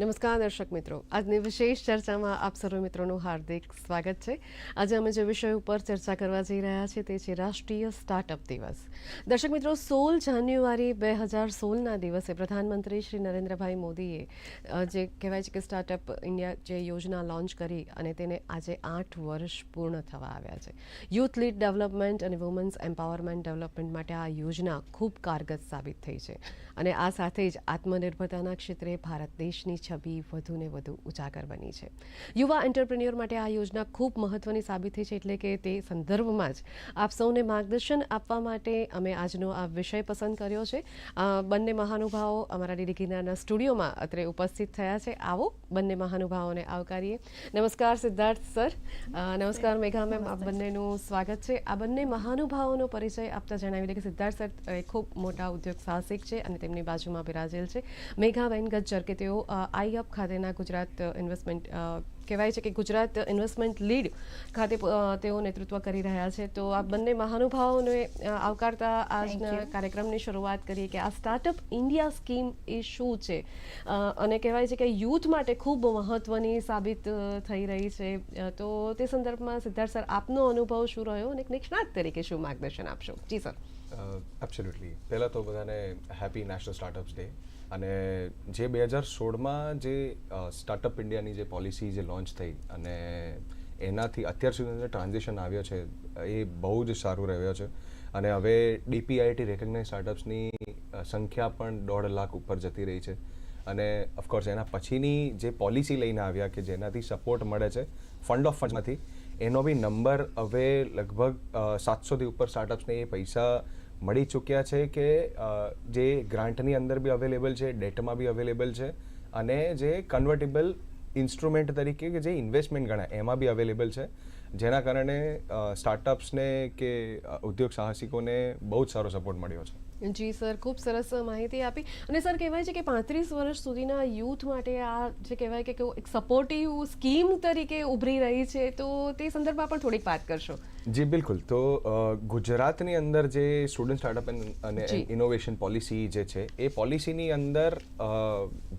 નમસ્કાર દર્શક મિત્રો. આજની વિશેષ ચર્ચામાં આપ સર્વ મિત્રોનું હાર્દિક સ્વાગત છે. આજે અમે જે વિષય ઉપર ચર્ચા કરવા જઈ રહ્યા છીએ તે છે રાષ્ટ્રીય સ્ટાર્ટઅપ દિવસ. દર્શક મિત્રો, સોળ જાન્યુઆરી બે હજાર સોળના દિવસે પ્રધાનમંત્રી શ્રી નરેન્દ્રભાઈ મોદીએ જે કહેવાય છે કે સ્ટાર્ટઅપ ઇન્ડિયા જે યોજના લોન્ચ કરી અને તેને આજે આઠ વર્ષ પૂર્ણ થવા આવ્યા છે. યુથ લીડ ડેવલપમેન્ટ અને વુમન્સ એમ્પાવરમેન્ટ ડેવલપમેન્ટ માટે આ યોજના ખૂબ કારગત સાબિત થઈ છે. અને આ સાથે જ આત્મનિર્ભરતાના ક્ષેત્રે ભારત દેશની છબી વધુને વધુ ઉજાગર બની છે. યુવા એન્ટરપ્રિન્યોર માટે આ યોજના ખૂબ મહત્વની સાબિત થઈ છે એટલે કે તે સંદર્ભમાં જ આપ સૌને માર્ગદર્શન આપવા માટે અમે આજનો આ વિષય પસંદ કર્યો છે. બંને મહાનુભાવો અમારા ડીડી ગિરનારના સ્ટુડિયોમાં અત્રે ઉપસ્થિત થયા છે. આવો બંને મહાનુભાવોને આવકારીએ. નમસ્કાર સિદ્ધાર્થ સર. નમસ્કાર મેઘા મેમ. આપ બંનેનું સ્વાગત છે. આ બંને મહાનુભાવોનો પરિચય આપતા જણાવી દે કે સિદ્ધાર્થ સર એ ખૂબ મોટા ઉદ્યોગ સાહસિક છે અને તેમની બાજુમાં બિરાજેલ છે. મેઘાબેન ગજ્જર કે તેઓ આઈ અપ ખાતેના ગુજરાત ઇન્વેસ્ટમેન્ટ કહેવાય છે કે ગુજરાત ઇન્વેસ્ટમેન્ટ લીડ ખાતે તેઓ નેતૃત્વ કરી રહ્યા છે. તો આ બંને મહાનુભાવોને આવકારતા આજના કાર્યક્રમની શરૂઆત કરીએ કે આ સ્ટાર્ટઅપ ઇન્ડિયા સ્કીમ એ શું છે? અને કહેવાય છે કે યુથ માટે ખૂબ મહત્વની સાબિત થઈ રહી છે. તો તે સંદર્ભમાં સિદ્ધાર્થ સર આપનો અનુભવ શું રહ્યો અને નિષ્ણાત તરીકે શું માર્ગદર્શન આપશો? જી સર. એબ્સોલ્યુટલી પહેલાં તો બધાને હેપી નેશનલ સ્ટાર્ટઅપ્સ ડે અને જે બે હજાર સોળમાં જે સ્ટાર્ટઅપ ઇન્ડિયાની જે પોલિસી જે લોન્ચ થઈ અને એનાથી અત્યાર સુધીનો જે ટ્રાન્ઝેક્શન આવ્યો છે, એ બહુ જ સારું રહ્યો છે. અને હવે ડીપીઆઈટી રેકગ્નાઇઝ સ્ટાર્ટઅપ્સની સંખ્યા પણ દોઢ લાખ ઉપર જતી રહી છે. અને ઓફકોર્સ એના પછીની જે પોલિસી લઈને આવ્યા કે જેનાથી સપોર્ટ મળે છે ફંડ ઓફ ફંડમાંથી એનો બી નંબર હવે લગભગ સાતસોથી ઉપર સ્ટાર્ટઅપ્સને એ પૈસા મળી ચૂક્યા છે કે જે ગ્રાન્ટની અંદર બી અવેલેબલ છે, ડેટમાં બી અવેલેબલ છે, અને જે કન્વર્ટેબલ ઇન્સ્ટ્રુમેન્ટ તરીકે કે જે ઇન્વેસ્ટમેન્ટ ગણાય, એમાં બી અવેલેબલ છે. જેના કારણે સ્ટાર્ટઅપ્સને કે ઉદ્યોગ સાહસિકોને બહુ જ સારો સપોર્ટ મળ્યો છે. જી સર ખૂબ સરસ માહિતી આપી. અને સર કહેવાય છે કે પાંત્રીસ વર્ષ સુધીના યુથ માટે આ જે કહેવાય કે એક સપોર્ટિવ સ્કીમ તરીકે ઉભરી રહી છે તો તે સંદર્ભમાં પણ થોડીક વાત કરશો. જી બિલકુલ. તો ગુજરાતની અંદર જે સ્ટુડન્ટ સ્ટાર્ટઅપ અને ઇનોવેશન પોલિસી જે છે એ પોલિસીની અંદર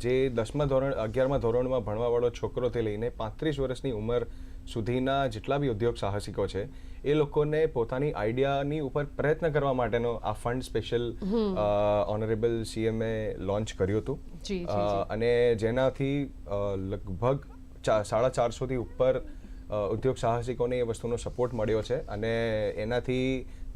જે દસમા ધોરણ અગિયારમા ધોરણમાં ભણવાવાળો છોકરો તે લઈને પાંત્રીસ વર્ષની ઉંમર સુધીના જેટલા બી ઉદ્યોગ સાહસિકો છે એ લોકોને પોતાની આઈડિયાની ઉપર પ્રયત્ન કરવા માટેનો આ ફંડ સ્પેશિયલ ઓનરેબલ સીએમએ લોન્ચ કર્યું હતું. અને જેનાથી લગભગ સાડા ચારસોથી ઉપર ઉદ્યોગ સાહસિકોને એ વસ્તુનો સપોર્ટ મળ્યો છે. અને એનાથી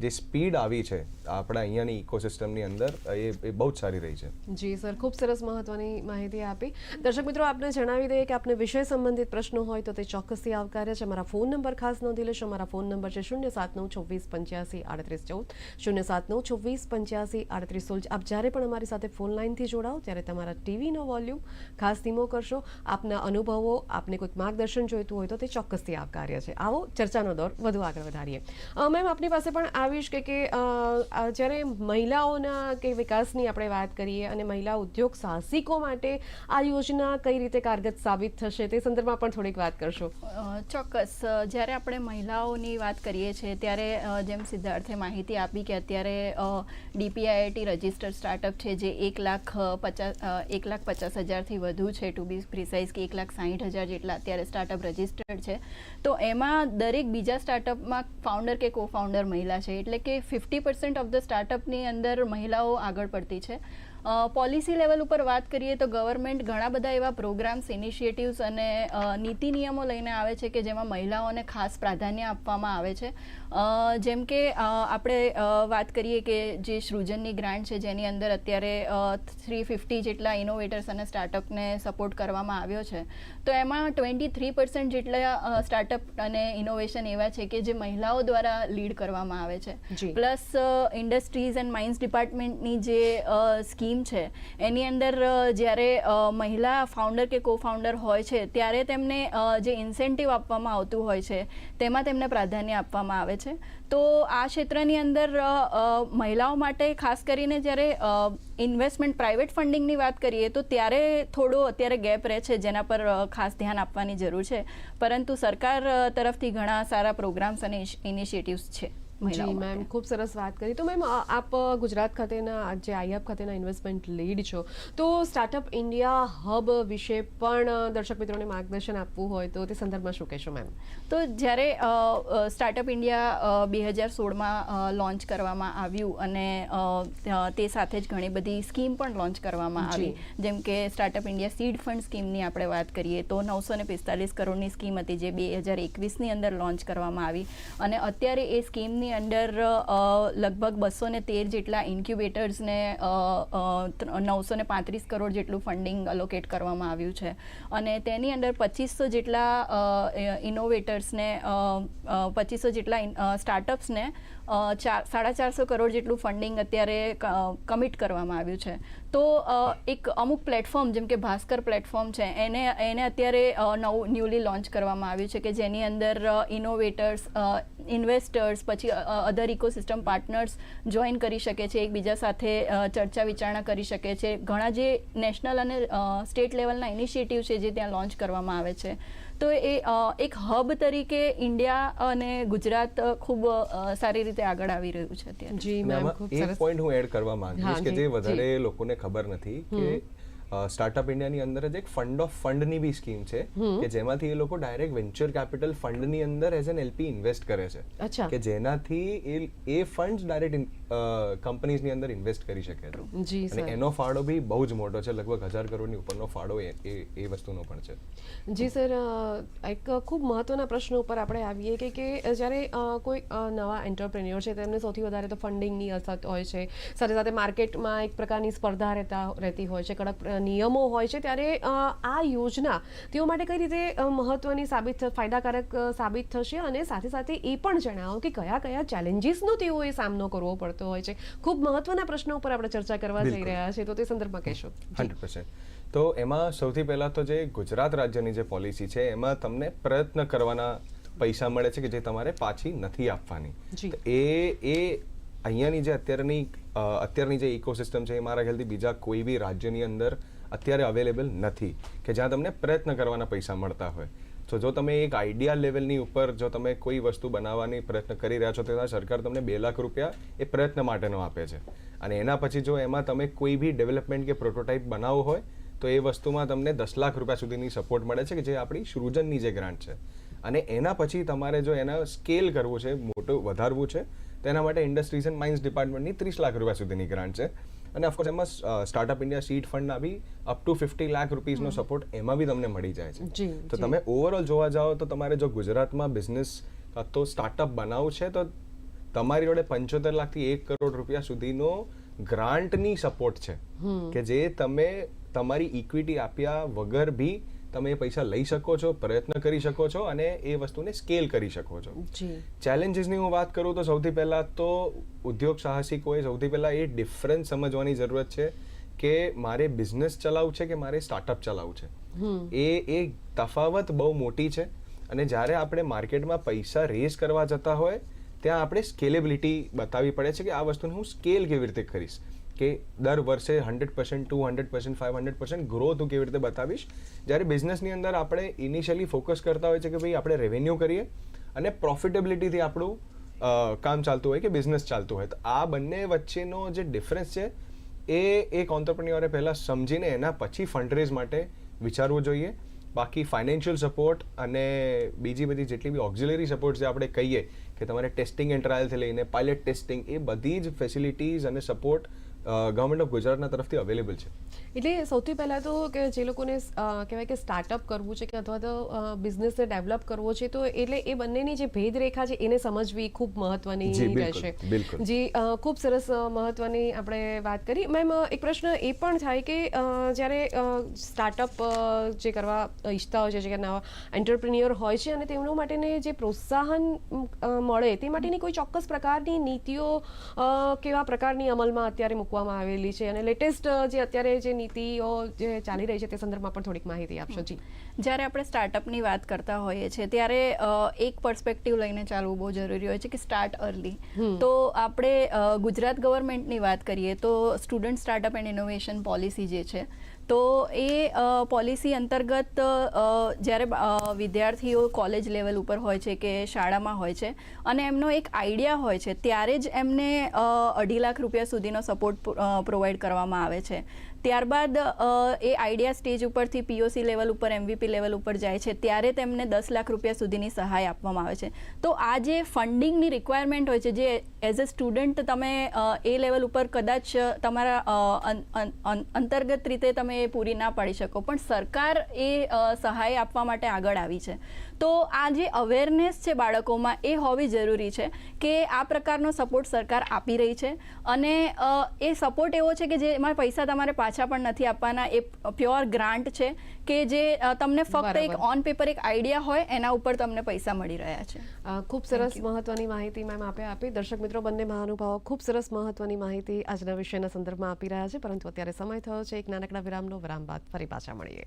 જે સ્પીડ આવી છે આપણા અહીંયાની ઇકોસિસ્ટમની અંદર, એ એ બહુ જ સારી રહી છે. જી સર, ખૂબ સરસ મહત્વની માહિતી આપી. દર્શક મિત્રો, આપને જણાવી દઈએ કે આપને વિષય સંબંધિત પ્રશ્નો હોય તો તે ચોક્કસથી આવકાર્ય છે. મારા ફોન નંબર ખાસ નોંધી લેશો. મારા ફોન નંબર છે શૂન્ય સાત નવ છવ્વીસ પંચ્યાસી આડત્રીસ ચૌદ, શૂન્ય સાત નવ છવ્વીસ પંચ્યાસી આડત્રીસ સોળ. આપ જ્યારે પણ અમારી સાથે ફોન લાઇનથી જોડાઓ, ત્યારે તમારા ટીવીનો વોલ્યુમ ખાસ ધીમો કરશો. આપના અનુભવો, આપને કોઈક માર્ગદર્શન જોઈતું હોય તો તે ચોક્કસથી આવકાર્ય છે. આવો ચર્ચાનો દોર વધુ આગળ વધારીએ. મેમ, આપની પાસે પણ આવીશ કે કે જ્યારે મહિલાઓના કે વિકાસની આપણે વાત કરીએ અને મહિલા ઉદ્યોગ સાહસિકો માટે આ યોજના કઈ રીતે કારગત સાબિત થશે તે સંદર્ભમાં પણ થોડીક વાત કરશો. ચોક્કસ. જ્યારે આપણે મહિલાઓની વાત કરીએ છીએ, ત્યારે જેમ સિદ્ધાર્થે માહિતી આપી કે અત્યારે ડીપીઆઈઆઈટી રજિસ્ટર્ડ સ્ટાર્ટઅપ છે, જે એક લાખ પચાસ એક લાખ પચાસ હજારથી વધુ છે ટુ બી પ્રિસાઇઝ કે એક લાખ સાહીઠ હજાર જેટલા અત્યારે સ્ટાર્ટઅપ રજિસ્ટર્ડ છે. તો એમાં દરેક બીજા સ્ટાર્ટઅપમાં ફાઉન્ડર કે કો ફાઉન્ડર મહિલા છે એટલે કે ફિફ્ટી પર્સન્ટ ઓફ ધ સ્ટાર્ટઅપની અંદર મહિલાઓ આગળ પડતી છે. પોલિસી લેવલ ઉપર વાત કરીએ તો ગવર્મેન્ટ ઘણા બધા એવા પ્રોગ્રામ્સ ઇનિશિયેટિવ્સ અને નીતિ નિયમો લઈને આવે છે કે જેમાં મહિલાઓને ખાસ પ્રાધાન્ય આપવામાં આવે છે. જેમ કે આપણે વાત કરીએ કે જે સૃજનની ગ્રાન્ટ છે જેની અંદર અત્યારે થ્રી ફિફ્ટી જેટલા ઇનોવેટર્સ અને સ્ટાર્ટઅપને સપોર્ટ કરવામાં આવ્યો છે. તો એમાં ટ્વેન્ટી થ્રી પર્સન્ટ જેટલા સ્ટાર્ટઅપ અને ઇનોવેશન એવા છે કે જે મહિલાઓ દ્વારા લીડ કરવામાં આવે છે. પ્લસ ઇન્ડસ્ટ્રીઝ એન્ડ માઇન્સ ડિપાર્ટમેન્ટની જે સ્કીમ છે. એની અંદર જ્યારે મહિલા ફાઉન્ડર કે કો ફાઉન્ડર હોય છે, ત્યારે તેમને જે ઇન્સેન્ટિવ આપવામાં આવતું હોય છે, તેમાં તેમને પ્રાધાન્ય આપવામાં આવે છે. તો આ ક્ષેત્રની અંદર મહિલાઓ માટે ખાસ કરીને જ્યારે ઇન્વેસ્ટમેન્ટ પ્રાઇવેટ ફંડિંગની વાત કરીએ, તો ત્યારે થોડો અત્યારે ગેપ રહે છે, જેના પર ખાસ ધ્યાન આપવાની જરૂર છે. પરંતુ સરકાર તરફથી ઘણા સારા પ્રોગ્રામ્સ અને ઇનિશિયેટિવ્સ છે. જી મેમ ખૂબ સરસ વાત કરી. તો મેમ આપ ગુજરાત ખાતેના જે આઈઆપ ખાતેના ઇન્વેસ્ટમેન્ટ લીડ છો તો સ્ટાર્ટઅપ ઇન્ડિયા હબ વિશે પણ દર્શક મિત્રોને માર્ગદર્શન આપવું હોય તો તે સંદર્ભમાં શું કહેશો મેમ તો જ્યારે સ્ટાર્ટઅપ ઇન્ડિયા બે હજાર સોળમાં લોન્ચ કરવામાં આવ્યું અને તે સાથે જ ઘણી બધી સ્કીમ પણ લોન્ચ કરવામાં આવી. જેમ કે સ્ટાર્ટઅપ ઇન્ડિયા સીડ ફંડ સ્કીમની આપણે વાત કરીએ તો નવસો ને પિસ્તાલીસ કરોડની સ્કીમ હતી જે બે હજાર એકવીસની અંદર લોન્ચ કરવામાં આવી. અને અત્યારે એ સ્કીમની અંદર અ, લગભગ બસો ને તેર જેટલા ઇન્ક્યુબેટર્સને નવસો ને પાંત્રીસ કરોડ જેટલું ફંડિંગ અલોકેટ કરવામાં આવ્યું છે. અને તેની અંદર પચીસો જેટલા ઇનોવેટર્સને પચીસો જેટલા સ્ટાર્ટઅપ્સને ચાર સાડા ચારસો કરોડ જેટલું ફંડિંગ અત્યારે કમિટ કરવામાં આવ્યું છે. તો એક અમુક પ્લેટફોર્મ જેમ કે ભાસ્કર પ્લેટફોર્મ છે એને એને અત્યારે નવું ન્યૂલી લોન્ચ કરવામાં આવ્યું છે કે જેની અંદર ઇનોવેટર્સ ઇન્વેસ્ટર્સ પછી અધર ઇકોસિસ્ટમ પાર્ટનર્સ જોઈન કરી શકે છે એકબીજા સાથે ચર્ચા વિચારણા કરી શકે છે. ઘણા જે નેશનલ અને સ્ટેટ લેવલના ઇનિશિયેટિવ છે જે ત્યાં લોન્ચ કરવામાં આવે છે. તો એ એક હબ તરીકે ઇન્ડિયા અને ગુજરાત ખૂબ સારી રીતે આગળ આવી રહ્યું છે અત્યારે. જી મેમ એક પોઈન્ટ હું એડ કરવા માંગીશ કે જે. વધારે લોકોને ખબર નથી કે સ્ટાર્ટઅપ ઇન્ડિયાની અંદર જ એક ફંડ ઓફ ફંડની બી સ્કીમ છે કે જેમાંથી એ લોકો ડાયરેક્ટ વેન્ચર કેપિટલ ફંડની અંદર એઝ એન એલપી ઇન્વેસ્ટ કરે છે. કે જેનાથી એ એ ફંડ ડાયરેક્ટ કંપનીઝની અંદર ઇન્વેસ્ટ કરી શકે છે. અને સર. એનો ફાળો બી બહુ જ મોટો છે લગભગ હજાર કરોડની ઉપરનો ફાળો એ એ વસ્તુનો પણ છે. જી સર એક ખૂબ મહત્વના પ્રશ્ન ઉપર આપણે આવીએ કે કે જ્યારે કોઈ નવા એન્ટરપ્રેન્યોર છે તેમને સૌથી વધારે તો ફંડિંગની અછત હોય છે. સાથે સાથે માર્કેટમાં એક પ્રકારની સ્પર્ધા રહેતા રહેતી હોય છે કડક નિયમો હોય છે ત્યારે આ યોજના તેઓ માટે કઈ રીતે મહત્વની સાબિત ફાયદાકારક સાબિત થશે? અને સાથે સાથે એ પણ જણાવો કે કયા કયા ચેલેન્જીસનો તેઓએ સામનો કરવો પડતો હોય છે. ખૂબ મહત્વના પ્રશ્નો ઉપર આપણે ચર્ચા કરવા જઈ રહ્યા છીએ તો તે સંદર્ભમાં કહેશો. હંડ્રેડ તો એમાં સૌથી પહેલાં તો જે ગુજરાત રાજ્યની જે પોલિસી છે એમાં તમને પ્રયત્ન કરવાના પૈસા મળે છે કે જે તમારે પાછી નથી આપવાની. એ એ અહીંયાની જે અત્યારની અત્યારની જે ઇકોસિસ્ટમ છે એ મારા ખ્યાલથી બીજા કોઈ બી રાજ્યની અંદર અત્યારે અવેલેબલ નથી. કે જ્યાં તમને પ્રયત્ન કરવાના પૈસા મળતા હોય. તો જો તમે એક આઈડિયા લેવલની ઉપર જો તમે કોઈ વસ્તુ બનાવવાની પ્રયત્ન કરી રહ્યા છો, તો સરકાર તમને બે લાખ રૂપિયા એ પ્રયત્ન માટેનો આપે છે. અને એના પછી જો એમાં તમે કોઈ બી ડેવલપમેન્ટ કે પ્રોટોટાઇપ બનાવવો હોય, તો એ વસ્તુમાં તમને દસ લાખ રૂપિયા સુધીની સપોર્ટ મળે છે, કે જે આપણી સૃજનની જે ગ્રાન્ટ છે. અને એના પછી તમારે જો એના સ્કેલ કરવું છે, મોટું વધારવું છે તો એના માટે ઇન્ડસ્ટ્રીઝ એન્ડ માઇન્સ ડિપાર્ટમેન્ટની ત્રીસ લાખ રૂપિયા સુધીની ગ્રાન્ટ છે. અને ઓફકોર્સ એમાં સ્ટાર્ટઅપ ઇન્ડિયા સીડ ફંડના બી અપ ટુ ફિફ્ટી લાખ રૂપીઝનો સપોર્ટ એમાં બી તમને મળી જાય છે. તો તમે ઓવરઓલ જોવા જાઓ તો તમારે જો ગુજરાતમાં બિઝનેસ તો સ્ટાર્ટઅપ બનાવવું છે તો તમારી જોડે પંચોતેર લાખથી એક કરોડ રૂપિયા સુધીનો ગ્રાન્ટની સપોર્ટ છે. કે જે તમે તમારી ઇક્વિટી આપ્યા વગર બી તમે એ પૈસા લઈ શકો છો પ્રયત્ન કરી શકો છો અને એ વસ્તુને સ્કેલ કરી શકો છો. ચેલેન્જીસની હું વાત કરું તો સૌથી પહેલાં તો ઉદ્યોગ સાહસિકોએ સૌથી પહેલાં એ ડિફરન્સ સમજવાની જરૂરત છે કે મારે બિઝનેસ ચલાવવું છે કે મારે સ્ટાર્ટઅપ ચલાવવું છે. એ એ તફાવત બહુ મોટી છે અને જ્યારે આપણે માર્કેટમાં પૈસા રેઝ કરવા જતા હોય ત્યાં આપણે સ્કેલેબિલિટી બતાવવી પડે છે કે આ વસ્તુને હું સ્કેલ કેવી રીતે કરીશ. કે દર વર્ષે hundred percent to hundred percent five hundred percent growth હું કેવી રીતે બતાવીશ? જ્યારે બિઝનેસની અંદર આપણે ઇનિશિયલી ફોકસ કરતા હોય છે કે ભાઈ આપણે રેવન્યુ કરીએ અને પ્રોફિટેબિલિટીથી આપણું કામ ચાલતું હોય કે બિઝનેસ ચાલતું હોય. તો આ બંને વચ્ચેનો જે ડિફરન્સ છે, એ એક ઓન્ટરપ્રિન્યોરે પહેલાં સમજીને એના પછી ફંડરેઝ માટે વિચારવું જોઈએ. બાકી ફાઇનાન્શિયલ સપોર્ટ અને બીજી બધી જેટલી બી ઓક્ઝિલરી સપોર્ટ જે આપણે કહીએ કે તમારે ટેસ્ટિંગ એન્ડ ટ્રાયલથી લઈને પાયલટ ટેસ્ટિંગ એ બધી જ ફેસિલિટીઝ અને સપોર્ટ ગવર્મેન્ટ ઓફ ગુજરાતના તરફથી અવેલેબલ છે. એટલે સૌથી પહેલાં તો કે જે લોકોને કહેવાય કે સ્ટાર્ટઅપ કરવું છે કે અથવા તો બિઝનેસને ડેવલપ કરવો છે તો એટલે એ બંનેની જે ભેદરેખા છે એને સમજવી ખૂબ મહત્વની રહેશે. જી ખૂબ સરસ મહત્વની આપણે વાત કરી. મેમ એક પ્રશ્ન એ પણ થાય કે જ્યારે સ્ટાર્ટઅપ જે કરવા ઈચ્છતા હોય છે કે નવા એન્ટરપ્રિન્યોર હોય છે અને તેમનો માટેને જે પ્રોત્સાહન મળે તે માટેની કોઈ ચોક્કસ પ્રકારની નીતિઓ કેવા પ્રકારની અમલમાં અત્યારે મૂકવામાં આવેલી છે અને લેટેસ્ટ જે અત્યારે જે નીતિઓ જે ચાલી રહી છે તે સંદર્ભમાં પણ થોડીક માહિતી આપશો. જી. જ્યારે આપણે સ્ટાર્ટઅપની વાત કરતા હોઈએ છીએ ત્યારે એક પર્સપેક્ટિવ લઈને ચાલવું બહુ જરૂરી હોય છે કે સ્ટાર્ટ અર્લી તો આપણે ગુજરાત ગવર્મેન્ટની વાત કરીએ તો student startup and innovation policy જે છે તો એ પોલિસી અંતર્ગત જ્યારે વિદ્યાર્થીઓ કોલેજ લેવલ ઉપર હોય છે કે શાળામાં હોય છે, અને એમનો એક આઈડિયા હોય છે, ત્યારે જ એમને અઢી લાખ રૂપિયા સુધીનો સપોર્ટ પ્રોવાઈડ કરવામાં આવે છે. ત્યારબાદ એ આઈડિયા સ્ટેજ ઉપરથી પીઓસી લેવલ ઉપર એમવીપી લેવલ ઉપર જાય છે, ત્યારે તેમને દસ લાખ રૂપિયા સુધીની સહાય આપવામાં આવે છે. તો આ જે ફંડિંગની રિક્વાયરમેન્ટ હોય છે, જે એઝ અ સ્ટુડન્ટ તમે એ લેવલ ઉપર કદાચ તમારા અંતર્ગત રીતે તમે એ પૂરી ના પાડી શકો, પણ સરકાર એ સહાય આપવા માટે આગળ આવી છે. તો આ જે અવેરનેસ છે બાળકોમાં એ હોવી જરૂરી છે કે આ પ્રકારનો સપોર્ટ સરકાર આપી રહી છે. અને એ સપોર્ટ એવો છે કે જેમાં પૈસા તમારે પાછા પણ નથી આપવાના. એ પ્યોર ગ્રાન્ટ છે કે જે તમને ફક્ત એક. ઓન પેપર એક આઈડિયા હોય એના ઉપર તમને પૈસા મળી રહ્યા છે. ખૂબ સરસ મહત્વની માહિતી મેમ આપે આપી. દર્શક મિત્રો બંને મહાનુભાવો ખૂબ સરસ મહત્વની માહિતી આજના વિષયના સંદર્ભમાં આપી રહ્યા છે. પરંતુ અત્યારે સમય થયો છે. એક નાનકડા વિરામનો વિરામ બાદ ફરી પાછા મળીએ.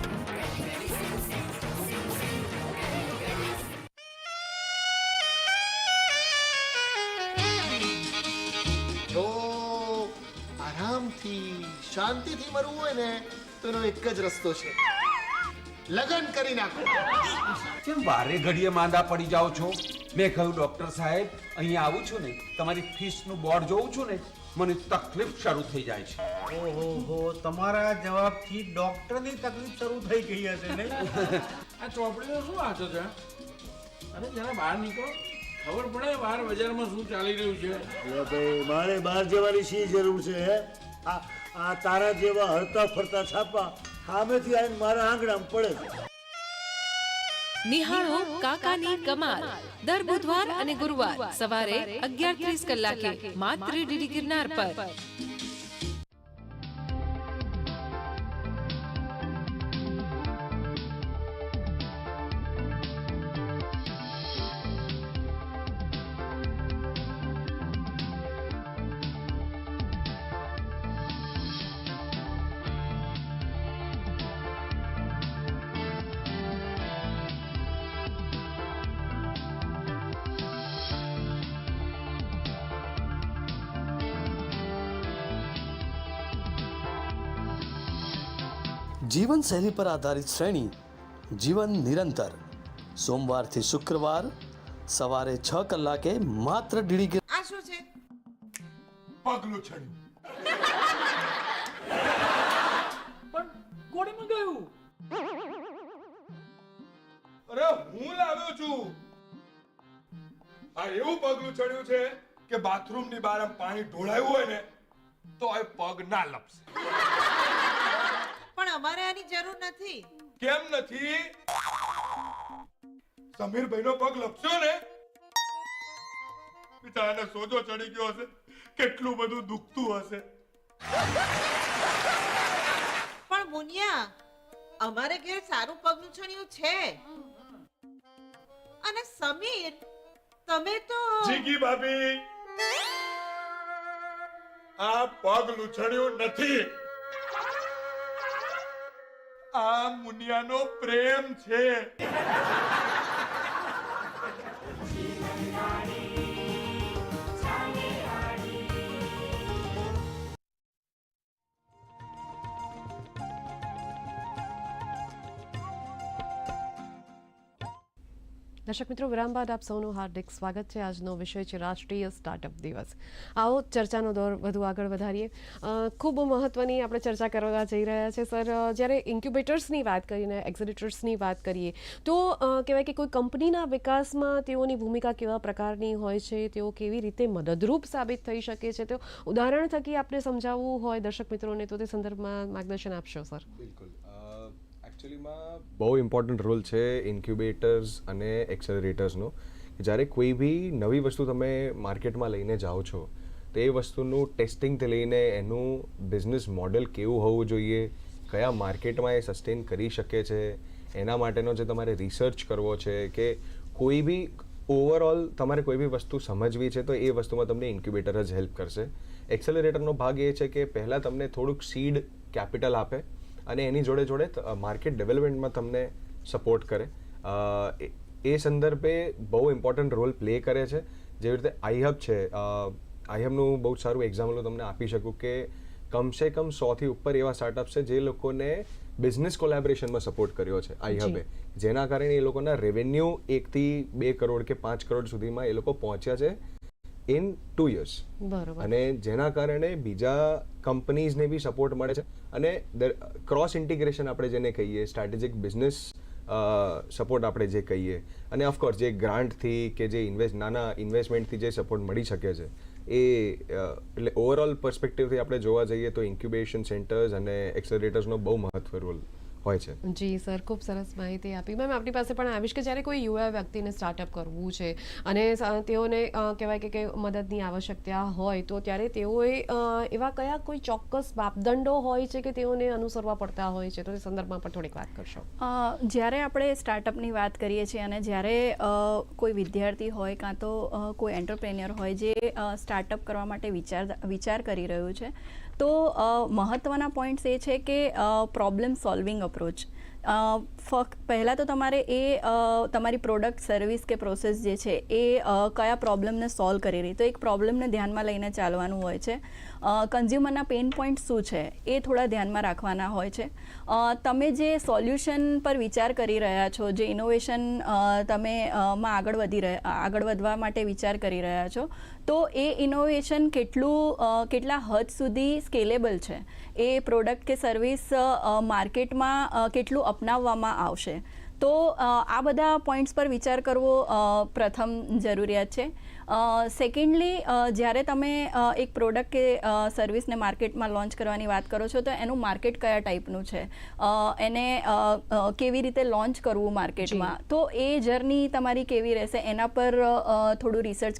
આરામથી શાંતિથી મરવું હોય ને તો એનો એક જ રસ્તો છે. લગન કરી નાખો. કેમ વારે ઘડીએ માંદા પડી જાઓ છો? મેં કહ્યું ડોક્ટર સાહેબ અહીંયા આવું છું ને તમારી ફીસનું બોર્ડ જોઉં છું ને મને તકલીફ શરૂ થઈ જાય છે. ઓહો તમારા જવાબથી ડોક્ટરની તકલીફ શરૂ થઈ ગઈ હશે ને આ ચોપડીનો શું વાંચો છે? અરે જરા બહાર નીકળો. ખબર પડે બહાર બજારમાં શું ચાલી રહ્યું છે. ભાઈ મારે બહાર જવાની શી જરૂર છે હે? આ તારા જેવા હરતા ફરતા છાપા સામેથી આવીને મારા આંગણામાં પડે નિહાળો કાકાની કમાલ. દર બુધવાર અને ગુરુવાર સવારે અગિયાર ત્રીસ કલાકે માત્ર ડીડી ગિરનાર પર. જીવનશૈલી પર આધારિત શ્રેણી જીવન નિરંતર. સોમવારથી શુક્રવાર સવારે છ કલાકે માત્ર ડીડી આ શું છે? પગલું ચડ્યું પણ અરે હું લાવ્યો છું. આ એવું પગલું ચડ્યું છે કે બાથરૂમની બહાર આમ પાણી ઢોળાયું હોય ને તો આ પગ ના લપસે. જરૂર નથી. કેમ નથી? સમીરભાઈ નો પગ લપસ્યો ને? બિચારાને સોજો ચડી ગયો હશે. કેટલું બધું દુખતું હશે. પણ મુનિયા અમારે ઘેર સારું પગનું છણિયું છે. અને સમીર તમે તો જીગી ભાભી આ પગ લૂછણ્યું નથી. આ મુનિયાનો પ્રેમ છે. દર્શક મિત્રો વિરામ બાદ આપ સૌનું હાર્દિક સ્વાગત છે. આજનો વિષય છે રાષ્ટ્રીય સ્ટાર્ટઅપ દિવસ. આવો ચર્ચાનો દોર વધુ આગળ વધારીએ. ખૂબ મહત્વની આપણે ચર્ચા કરવા જઈ રહ્યા છે, સર. જ્યારે ઇન્ક્યુબેટર્સની વાત કરીને એક્ઝિબિટર્સની વાત કરીએ, તો કહેવાય કે કોઈ કંપનીના વિકાસમાં તેઓની ભૂમિકા કેવા પ્રકારની હોય છે? તેઓ કેવી રીતે મદદરૂપ સાબિત થઈ શકે છે? તો ઉદાહરણ થકી આપણે સમજાવવું હોય દર્શક મિત્રોને, તો તે સંદર્ભમાં માર્ગદર્શન આપશો, સર. બિલકુલ. એકચ્યુઅલીમાં બહુ ઇમ્પોર્ટન્ટ રોલ છે ઇન્ક્યુબેટર્સ અને એક્સેલરેટર્સનો જ્યારે કોઈ બી નવી વસ્તુ તમે માર્કેટમાં લઈને જાઓ છો, તો એ વસ્તુનું ટેસ્ટિંગથી લઈને એનું બિઝનેસ મોડેલ કેવું હોવું જોઈએ, કયા માર્કેટમાં એ સસ્ટેન કરી શકે છે, એના માટેનો જે તમારે રિસર્ચ કરવો છે, કે કોઈ બી ઓવરઓલ તમારે કોઈ બી વસ્તુ સમજવી છે, તો એ વસ્તુમાં તમને ઇન્ક્યુબેટર જ હેલ્પ કરશે. એક્સેલરેટરનો ભાગ એ છે કે પહેલાં તમને થોડુંક સીડ કેપિટલ આપે અને એની જોડે જોડે માર્કેટ ડેવલપમેન્ટમાં તમને સપોર્ટ કરે. એ- સંદર્ભે બહુ ઇમ્પોર્ટન્ટ રોલ પ્લે કરે છે. જેવી રીતે આઈહબ છે આઈહબનું બહુ સારું એક્ઝામ્પલ હું તમને આપી શકું કે કમસે કમ સોથી ઉપર એવા સ્ટાર્ટઅપ છે જે લોકોને બિઝનેસ કોલેબરેશનમાં સપોર્ટ કર્યો છે આઈહબે જેના કારણે એ લોકોના રેવન્યુ એકથી બે કરોડ કે પાંચ કરોડ સુધીમાં એ લોકો પહોંચ્યા છે ઇન ટુ યર્સ અને જેના કારણે બીજા કંપનીઝને બી સપોર્ટ મળે છે. અને ક્રોસ ઇન્ટિગ્રેશન આપણે જેને કહીએ સ્ટ્રેટેજિક બિઝનેસ સપોર્ટ આપણે જે કહીએ, અને ઓફકોર્સ જે ગ્રાન્ટથી કે જે ઇન્વેસ્ટ નાના ઇન્વેસ્ટમેન્ટથી જે સપોર્ટ મળી શકે છે, એ એટલે ઓવરઓલ પર્સપેક્ટિવથી આપણે જોવા જઈએ તો ઇન્ક્યુબેશન સેન્ટર્સ અને એક્સેલરેટર્સનો બહુ મહત્વ રોલ હોય છે. જી સર ખૂબ સરસ માહિતી આપી. મેમ આપણી પાસે પણ આવીશ કે જ્યારે કોઈ યુવા વ્યક્તિને સ્ટાર્ટઅપ કરવું છે અને તેઓને કહેવાય કે કે મદદની આવશ્યકતા હોય તો ત્યારે તેઓએ એવા કયા કોઈ ચોક્કસ માપદંડો હોય છે કે તેઓને અનુસરવા પડતા હોય છે? તો તે સંદર્ભમાં પણ થોડીક વાત કરશો. જ્યારે આપણે સ્ટાર્ટઅપની વાત કરીએ છીએ અને જ્યારે કોઈ વિદ્યાર્થી હોય કાં તો કોઈ એન્ટરપ્રેન્યોર હોય જે સ્ટાર્ટઅપ કરવા માટે વિચાર વિચાર કરી રહ્યું છે તો મહત્ત્વના પોઈન્ટ્સ એ છે કે પ્રોબ્લેમ સોલ્વિંગ અપ્રોચ ફક્ત પહેલાં તો તમારે એ તમારી પ્રોડક્ટ સર્વિસ કે પ્રોસેસ જે છે એ કયા પ્રોબ્લેમને સોલ્વ કરી રહી. તો એક પ્રોબ્લેમને ધ્યાનમાં લઈને ચાલવાનું હોય છે. કન્ઝ્યુમરના પેઇન પોઈન્ટ શું છે એ થોડા ધ્યાનમાં રાખવાના હોય છે. તમે જે સોલ્યુશન પર વિચાર કરી રહ્યા છો, જે ઇનોવેશન તમે માં આગળ વધી રહ્યા, આગળ વધવા માટે વિચાર કરી રહ્યા છો, તો એ ઇનોવેશન કેટલું કેટલા હદ સુધી સ્કેલેબલ છે? એ પ્રોડક્ટ કે સર્વિસ માર્કેટમાં કેટલું અપનાવવામાં આવશે? તો આ બધા પોઈન્ટ્સ પર વિચાર કરવો પ્રથમ જરૂરિયાત છે. સેકન્ડલી જ્યારે તમે એક પ્રોડક્ટ કે સર્વિસને માર્કેટમાં લોન્ચ કરવાની વાત કરો છો તો એનું માર્કેટ કયા ટાઈપનું છે? એને કેવી રીતે લોન્ચ કરવું માર્કેટમાં તો એ જર્ની તમારી કેવી રહેશે? એના પર થોડું રિસર્ચ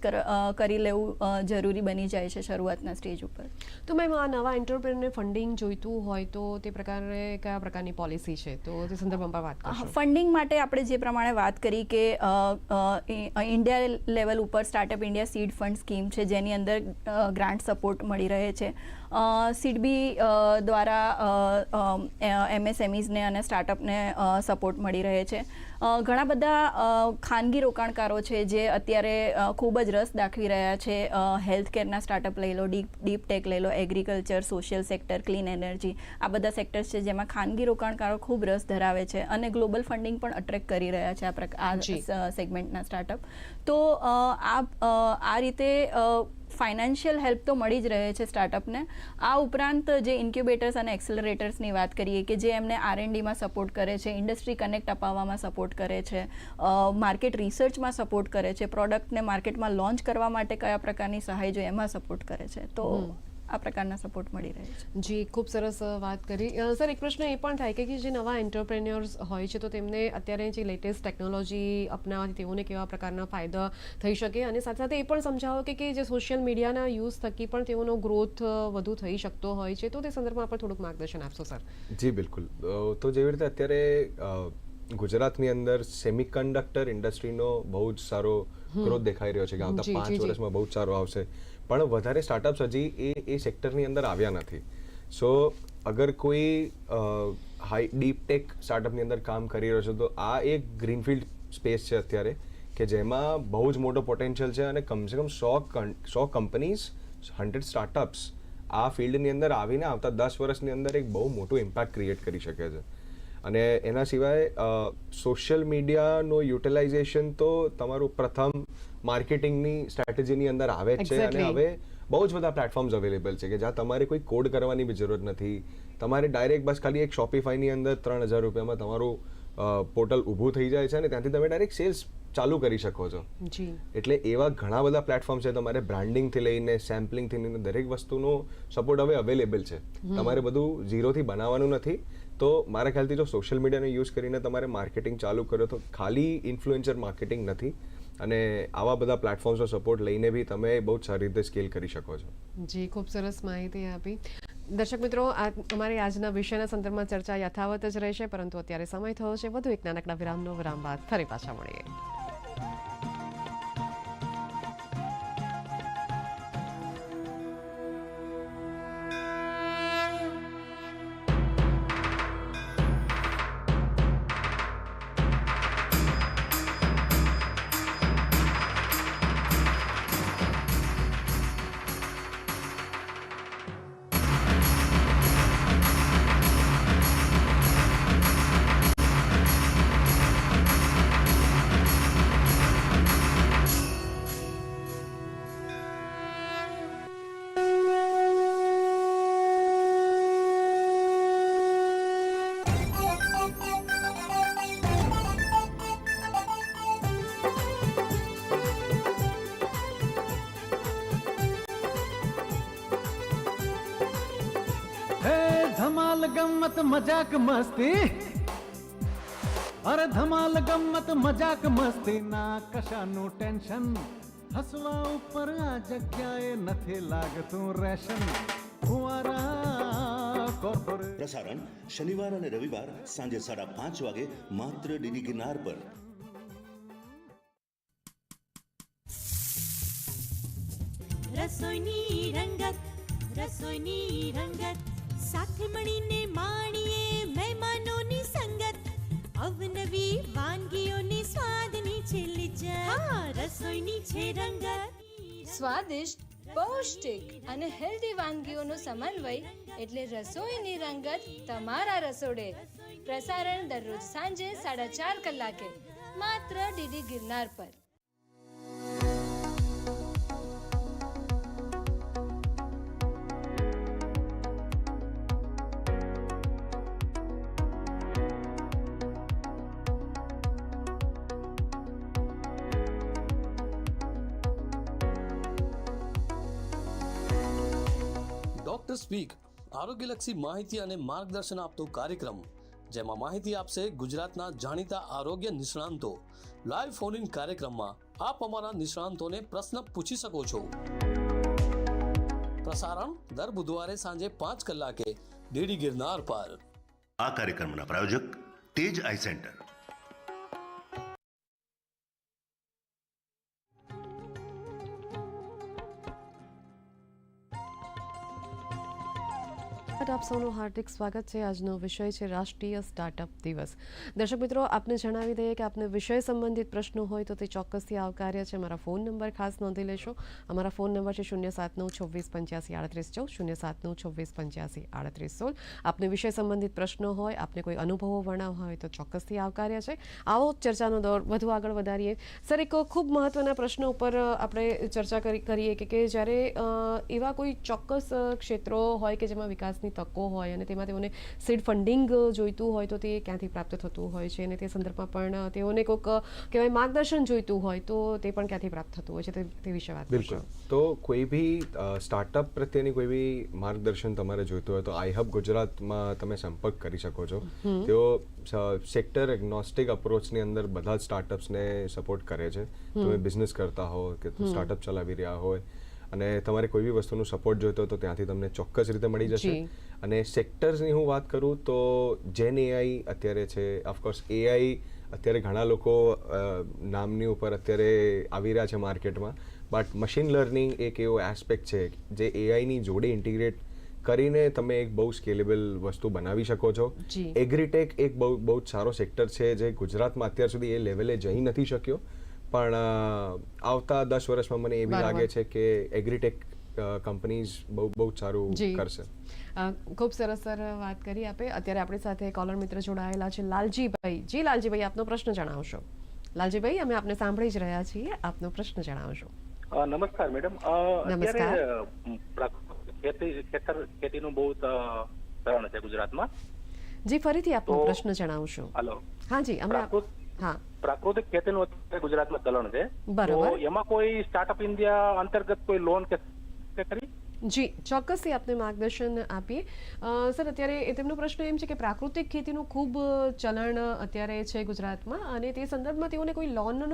કરી લેવું જરૂરી બની જાય છે શરૂઆતના સ્ટેજ ઉપર? તો મેમ આ નવા એન્ટરપ્રેનરને ફંડિંગ જોઈતું હોય તો તે પ્રકારે કયા પ્રકારની પોલિસી છે? તો તે સંદર્ભમાં પણ વાત કરશો. ફંડિંગ માટે આપણે જે પ્રમાણે વાત કરી કે ઇન્ડિયા લેવલ ઉપર startup India seed fund scheme છે જેની અંદર ગ્રાન્ટ સપોર્ટ મળી રહે છે. સીડબી દ્વારા એમએસએમઈઝને અને સ્ટાર્ટઅપને સપોર્ટ મળી રહે છે. ઘણા બધા ખાનગી રોકાણકારો છે જે અત્યારે ખૂબ જ રસ દાખવી રહ્યા છે. હેલ્થ કેરના સ્ટાર્ટઅપ લઈ લો ડીપ ડીપ ટેક લઈ લો agriculture social sector clean energy આ બધા સેક્ટર્સ છે જેમાં ખાનગી રોકાણકારો ખૂબ રસ ધરાવે છે અને ગ્લોબલ ફંડિંગ પણ અટ્રેક્ટ કરી રહ્યા છે આ પ્રકાર આ સેગમેન્ટના સ્ટાર્ટઅપ. તો આ રીતે ફાઇનાન્શિયલ હેલ્પ તો મળી જ રહે છે સ્ટાર્ટઅપને આ ઉપરાંત જે ઇન્ક્યુબેટર્સ અને એક્સેલરેટર્સની વાત કરીએ કે જે એમને આર ડીમાં સપોર્ટ કરે છે ઇન્ડસ્ટ્રી કનેક્ટ અપાવવામાં સપોર્ટ કરે છે માર્કેટ રિસર્ચમાં સપોર્ટ કરે છે પ્રોડક્ટને માર્કેટમાં લોન્ચ કરવા માટે કયા પ્રકારની સહાય જોઈએ એમાં સપોર્ટ કરે છે. તો આ પ્રકારના સપોર્ટ મળી રહે છે. જી ખૂબ સરસ વાત કરી. સર એક પ્રશ્ન એ પણ થાય કે કે જે નવા એન્ટરપ્રેન્યોર્સ હોય છે તો તેમને અત્યારે જે લેટેસ્ટ ટેકનોલોજી અપનાવવાથી તેઓને કેવા પ્રકારના ફાયદા થઈ શકે? અને સાથે સાથે એ પણ સમજાવો કે કે જે સોશિયલ મીડિયાના યુઝ થકી પણ તેઓનો ગ્રોથ વધુ થઈ શકતો હોય છે તો તે સંદર્ભમાં પણ થોડુંક માર્ગદર્શન આપશો સર? જી બિલકુલ. તો જેવી રીતે અત્યારે ગુજરાતની અંદર સેમિકન્ડક્ટર ઇન્ડસ્ટ્રીનો બહુ જ સારો ગ્રોથ દેખાઈ રહ્યો છે કે આવતા પાંચ. વર્ષમાં બહુ જ સારો આવશે. પણ વધારે સ્ટાર્ટઅપ્સ હજી એ એ સેક્ટરની અંદર આવ્યા નથી. સો અગર કોઈ હાઈ ડીપ ટેક સ્ટાર્ટઅપની અંદર કામ કરી રહ્યો છે, તો આ એક ગ્રીનફિલ્ડ સ્પેસ છે અત્યારે, કે જેમાં બહુ જ મોટો પોટેન્શિયલ છે અને કમસે કમ સો સો કંપનીઝ હંડ્રેડ સ્ટાર્ટઅપ્સ આ ફિલ્ડની અંદર આવીને આવતા દસ વર્ષની અંદર એક બહુ મોટું ઇમ્પેક્ટ ક્રિએટ કરી શકે છે. અને એના સિવાય સોશિયલ મીડિયાનો યુટિલાઇઝેશન તો તમારું પ્રથમ માર્કેટિંગની સ્ટ્રેટેજીની અંદર આવે છે અને હવે બહુ જ બધા પ્લેટફોર્મ્સ અવેલેબલ છે કે જ્યાં તમારે કોઈ કોડ કરવાની બી જરૂરત નથી. તમારે ડાયરેક્ટ બસ ખાલી એક શોપિફાઈની અંદર ત્રણ હજાર રૂપિયામાં તમારું પોર્ટલ ઊભું થઈ જાય છે અને ત્યાંથી તમે ડાયરેક્ટ સેલ્સ ચાલુ કરી શકો છો. એટલે એવા ઘણા બધા પ્લેટફોર્મ છે તમારે બ્રાન્ડિંગથી લઈને સેમ્પલિંગથી લઈને દરેક વસ્તુનો સપોર્ટ હવે અવેલેબલ છે. તમારે બધું ઝીરોથી બનાવવાનું નથી. તો મારા ખ્યાલથી જો સોશિયલ મીડિયાનો યુઝ કરીને તમારે માર્કેટિંગ ચાલુ કરો તો ખાલી ઇન્ફ્લુએન્સર માર્કેટિંગ નથી. અને આવા બધા પ્લેટફોર્મ્સનો સપોર્ટ લઈને બી તમે બહુ જ સારી રીતે સ્કેલ કરી શકો છો. જી, ખૂબ સરસ માહિતી આપી. દર્શક મિત્રો અમારી આજના વિષયના સંદર્ભમાં ચર્ચા યથાવત જ રહેશે, પરંતુ અત્યારે સમય થયો છે. વધુ એક નાનકડા વિરામનો વિરામ બાદ ફરી પાછા મળીએ. ધમાલ ગમ્મત મજાક મસ્તી અરે ધમાલ ગમ્મત મજાક મસ્તી ના કશાનું ટેન્શન હસવા ઉપર આ જગ્યાએ નથી લાગતું રેશન ફુવારા કોર્પોરેટ પ્રસારણ શનિવાર અને રવિવાર સાંજે સાડા પાંચ વાગે માત્ર ડીડી ગિરનાર પર રસોઈની રંગત રસોઈની રંગત સાથે મળીને માણીએ મહેમાનોની સંગત. અવનવી વાનગીઓની સ્વાદની છે લિજ્જત રસોઈની છે રંગત સ્વાદિષ્ટ પૌષ્ટિક અને હેલ્ધી વાનગીઓનો સમન્વય એટલે રસોઈની રંગત તમારા રસોડે. પ્રસારણ દરરોજ સાંજે સાડા ચાર કલાકે. માત્ર ડીડી ગિરનાર પર. ડોક્ટર સ્પીક આરોગ્યલક્ષી માહિતી અને માર્ગદર્શન આપતો કાર્યક્રમ, જેમાં માહિતી આપશે ગુજરાતના જાણીતા આરોગ્ય નિષ્ણાંતો. લાઈવ ફોન ઇન કાર્યક્રમમાં આપ અમારા નિષ્ણાંતોને પ્રશ્ન પૂછી શકો છો. પ્રસારણ દર બુધવારે સાંજે પાંચ કલાકે, ડીડી ગિરનાર પર. આ કાર્યક્રમના પ્રાયોજક તેજ આઈ સેન્ટર. આપ સૌનું હાર્દિક સ્વાગત છે. આજનો વિષય છે રાષ્ટ્રીય સ્ટાર્ટઅપ દિવસ. દર્શક મિત્રો, આપને જણાવી દઈએ કે આપને વિષય સંબંધિત પ્રશ્નો હોય તો તે ચોક્કસથી આવકાર્ય છે. મારા ફોન નંબર ખાસ નોંધી લેશો. અમારા ફોન નંબર છે શૂન્ય સાત નવ છવ્વીસ પંચ્યાસી આડત્રીસ ચૌદ શૂન્ય સાત નવ છવ્વીસ પંચ્યાસી આડત્રીસ સોળ આપને વિષય સંબંધિત પ્રશ્નો હોય, આપને કોઈ અનુભવો વર્ણવવા હોય તો ચોક્કસથી આવકાર્ય છે. આવો ચર્ચાનો દોર વધુ આગળ વધારીએ. સર, એક ખૂબ મહત્ત્વના પ્રશ્નો ઉપર આપણે ચર્ચા કરી, કરીએ કે જ્યારે એવા કોઈ ચોક્કસ ક્ષેત્રો હોય કે જેમાં વિકાસની તકો હોય અને તેમાં તેઓને સીડ ફંડિંગ જોઈતું હોય તો તે ક્યાંથી પ્રાપ્ત થતું હોય છે અને તે સંદર્ભમાં પણ તેઓને કોઈક કહેવાય માર્ગદર્શન જોઈતું હોય તો તે પણ ક્યાંથી પ્રાપ્ત થતું હોય છે તે તે વિશે વાત બિલકુલ. તો કોઈ બી સ્ટાર્ટઅપ પ્રત્યેની કોઈ બી માર્ગદર્શન તમારે જોઈતું હોય તો આઈ હબ ગુજરાતમાં તમે સંપર્ક કરી શકો છો. તેઓ સેક્ટર એગ્નોસ્ટિક અપ્રોચની અંદર બધા જ સ્ટાર્ટઅપ્સને સપોર્ટ કરે છે. તમે બિઝનેસ કરતા હો કે સ્ટાર્ટઅપ ચલાવી રહ્યા હોય અને તમારે કોઈ બી વસ્તુનું સપોર્ટ જોઈતો તો ત્યાંથી તમને ચોક્કસ રીતે મળી જશે. અને સેક્ટર્સની હું વાત કરું તો જેન એઆઈ અત્યારે છે ઓફકોર્સ એઆઈ અત્યારે ઘણા લોકો નામની ઉપર અત્યારે આવી રહ્યા છે માર્કેટમાં બટ મશીન લર્નિંગ એક એવો એસ્પેક્ટ છે જે એઆઈની જોડે ઇન્ટિગ્રેટ કરીને તમે એક બહુ સ્કેલેબલ વસ્તુ બનાવી શકો છો. એગ્રીટેક એક બહુ બહુ જ સારો સેક્ટર છે જે ગુજરાતમાં અત્યાર સુધી એ લેવલે જઈ નથી શક્યો. પણ આવતા દસ વર્ષમાં મને એવી લાગે છે કે એગ્રીટેક કંપનીઝ બહુ બહુ સારું કરશે. ખૂબ સરસ સર વાત કરી આપે. અત્યારે આપણી સાથે કોલર મિત્ર જોડાયેલા છે લાલજીભાઈ. જી લાલજીભાઈ આપનો પ્રશ્ન જણાવશો. લાલજીભાઈ અમે આપને સાંભળી જ રહ્યા છીએ. આપનો પ્રશ્ન જણાવશો. નમસ્કાર મેડમ. નમસ્કાર. અત્યારે ખેતી ખેતર ખેતીનું બહુ જ, છે ગુજરાતમાં. જી ફરીથી આપનો પ્રશ્ન જણાવશો. હેલો. હા જી અમે પ્રાકૃતિક ખેતીનું અત્યારે ગુજરાતમાં ચલણ છે. તો એમાં કોઈ સ્ટાર્ટઅપ ઇન્ડિયા અંતર્ગત કોઈ લોન કે કરી જી ચોક્કસથી આપને માર્ગદર્શન આપીએ. સર અત્યારે એ તેમનો પ્રશ્ન એમ છે કે પ્રાકૃતિક ખેતીનું ખૂબ ચલણ અત્યારે છે ગુજરાતમાં અને તે સંદર્ભમાં તેઓને કોઈ લોનનું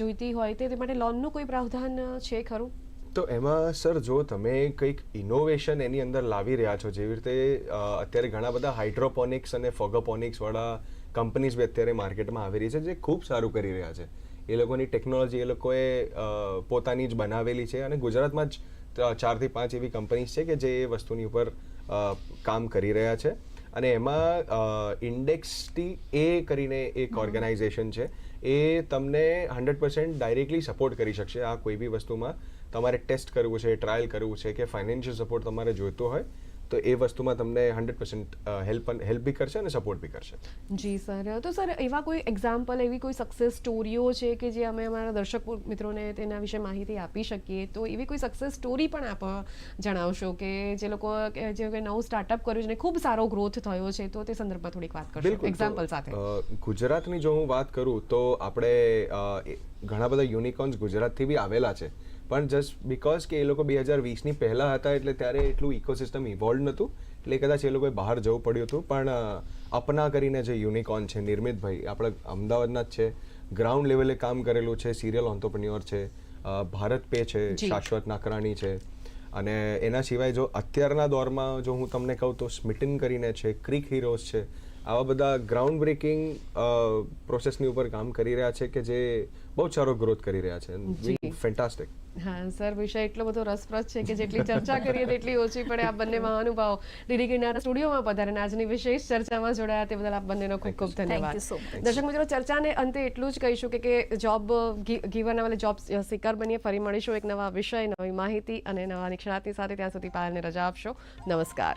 જોઈતી હોય તે તે માટે લોનનું કોઈ પ્રાવધાન છે ખરું? તો એમાં સર જો તમે કંઈક ઇનોવેશન એની અંદર લાવી રહ્યા છો જેવી રીતે અત્યારે ઘણા બધા હાઇડ્રોપોનિક્સ અને ફોગોપોનિક્સ વાળા કંપનીઝ બી અત્યારે માર્કેટમાં આવી રહી છે જે ખૂબ સારું કરી રહ્યા છે. એ લોકોની ટેકનોલોજી એ લોકોએ પોતાની જ બનાવેલી છે અને ગુજરાતમાં જ ચારથી પાંચ એવી કંપનીઝ છે કે જે એ વસ્તુની ઉપર કામ કરી રહ્યા છે. અને એમાં ઇન્ડેક્સટી એ કરીને એક ઓર્ગેનાઇઝેશન છે. એ તમને હંડ્રેડ પર્સન્ટ ડાયરેક્ટલી સપોર્ટ કરી શકશે આ કોઈ બી વસ્તુમાં. તમારે ટેસ્ટ કરવું છે ટ્રાયલ કરવું છે કે ફાઇનાન્શિયલ સપોર્ટ તમારે જોઈતો હોય તો એ વસ્તુમાં તમને હંડ્રેડ પર્સન્ટ હેલ્પ હેલ્પ બી કરશે અને સપોર્ટ બી કરશે. જી સર. તો સર એવા કોઈ એક્ઝામ્પલ એવી કોઈ સક્સેસ સ્ટોરીઓ છે કે જે અમે અમારા દર્શક મિત્રોને તેના વિશે માહિતી આપી શકીએ તો એવી કોઈ સક્સેસ સ્ટોરી પણ આપ જણાવશો કે જે લોકો જે નવું સ્ટાર્ટઅપ કર્યું છે ને ખૂબ સારો ગ્રોથ થયો છે તો તે સંદર્ભમાં થોડીક વાત કરશો એક્ઝામ્પલ સાથે. ગુજરાતની જો હું વાત કરું તો આપણે ઘણા બધા યુનિકોર્ન્સ ગુજરાતથી બી આવેલા છે. પણ જસ્ટ બિકોઝ કે એ લોકો બે હજાર વીસની પહેલાં હતા એટલે ત્યારે એટલું ઇકોસિસ્ટમ ઇવોલ્વ નહોતું. એટલે કદાચ એ લોકોએ બહાર જવું પડ્યું હતું. પણ અપના કરીને જે યુનિકોર્ન છે નિર્મિતભાઈ આપણા અમદાવાદના જ છે. ગ્રાઉન્ડ લેવલે કામ કરેલું છે સિરિયલ ઓન્ટરપ્રિન્યોર છે ભારત પે છે શાશ્વત નાકરાણી છે. અને એના સિવાય જો અત્યારના દોરમાં જો હું તમને કહું તો સ્મિટન કરીને છે ક્રિક હીરોઝ છે આવા બધા ગ્રાઉન્ડ બ્રેકિંગ પ્રોસેસની ઉપર કામ કરી રહ્યા છે કે જે બહુ સારો ગ્રોથ કરી રહ્યા છે. ફેન્ટાસ્ટિક હા સર વિષય એટલો બધો રસપ્રદ છે કે જેટલી ચર્ચા કરીએ તેટલી ઓછી પડે. આ બંને મહાનુભાવો ડીડી ગિરનાર સ્ટુડિયોમાં પધારે આજની વિશેષ ચર્ચામાં જોડાયા. તે બદલ આપ બંનેનો ખૂબ ખૂબ ધન્યવાદ. દર્શક મિત્રો ચર્ચાને અંતે એટલું જ કહીશું કે કે જોબ ગીવરના વાલે જોબ સિકર બનીએ. ફરી મળીશું એક નવા વિષય નવી માહિતી અને નવા નિષ્ણાતની સાથે. ત્યાં સુધી પાયલને રજા આપશો. નમસ્કાર.